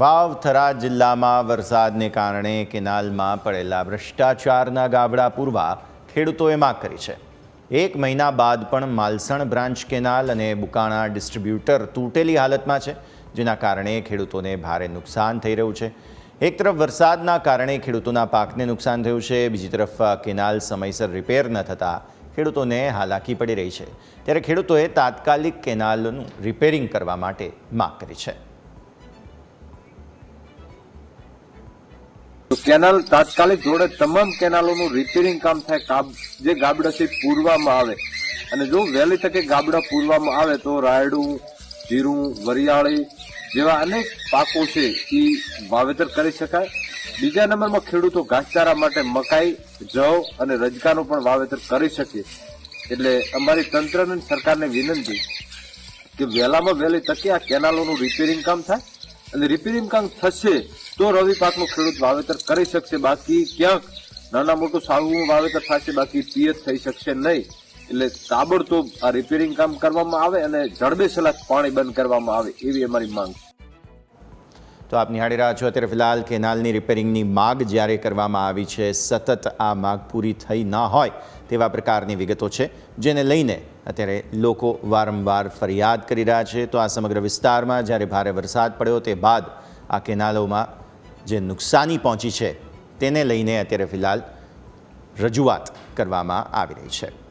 વાવથરા જિલ્લામાં વરસાદને કારણે કેનાલમાં પડેલા ભ્રષ્ટાચારના ગાબડા પૂરવા ખેડૂતોએ માગ કરી છે. એક મહિના બાદ પણ માલસણ બ્રાન્ચ કેનાલ અને બુકાણા ડિસ્ટ્રીબ્યુટર તૂટેલી હાલતમાં છે, જેના કારણે ખેડૂતોને ભારે નુકસાન થઈ રહ્યું છે. એક તરફ વરસાદના કારણે ખેડૂતોના પાકને નુકસાન થયું છે, બીજી તરફ કેનાલ સમયસર રિપેર ન થતાં ખેડૂતોને હાલાકી પડી રહી છે. ત્યારે ખેડૂતોએ તાત્કાલિક કેનાલનું રિપેરિંગ કરવા માટે માગ કરી છે. કેનાલ તાત્કાલિક ધોરણે તમામ કેનાલોનું રિપેરિંગ કામ થાય કામ જે ગાબડાથી પૂરવામાં આવે. અને જો વહેલી તકે ગાબડા પૂરવામાં આવે તો રાયડું, જીરું, વરિયાળી જેવા અનેક પાકો છે એ વાવેતર કરી શકાય. બીજા નંબરમાં ખેડૂતો ઘાસચારા માટે મકાઈ, જવ અને રજકાનું પણ વાવેતર કરી શકે. એટલે અમારી તંત્રને સરકારને વિનંતી કે વહેલામાં વહેલી તકે આ કેનાલોનું રિપેરિંગ કામ થાય. અને રિપેરિંગ કામ થશે તો રવિ પાકનું ખેડૂત વાવેતર કરી શકશે. બાકી ક્યાંક નાના મોટું સારું વાવેતર થશે, બાકી પિયત થઈ શકશે નહીં. એટલે તાબડતોબ આ રિપેરિંગ કામ કરવામાં આવે અને જડબે સલાક પાણી બંધ કરવામાં આવે એવી અમારી માંગ તો આપ નિહાળી રહ્યા છો. અત્યારે ફિલહાલ કેનાલની રિપેરિંગની માગ જ્યારે કરવામાં આવી છે, સતત આ માગ પૂરી થઈ ન હોય તેવા પ્રકારની વિગતો છે, જેને લઈને અત્યારે લોકો વારંવાર ફરિયાદ કરી રહ્યા છે. તો આ સમગ્ર વિસ્તારમાં જ્યારે ભારે વરસાદ પડ્યો તે બાદ આ કેનાલોમાં જે નુકસાની પહોંચી છે તેને લઈને અત્યારે ફિલહાલ રજૂઆત કરવામાં આવી રહી છે.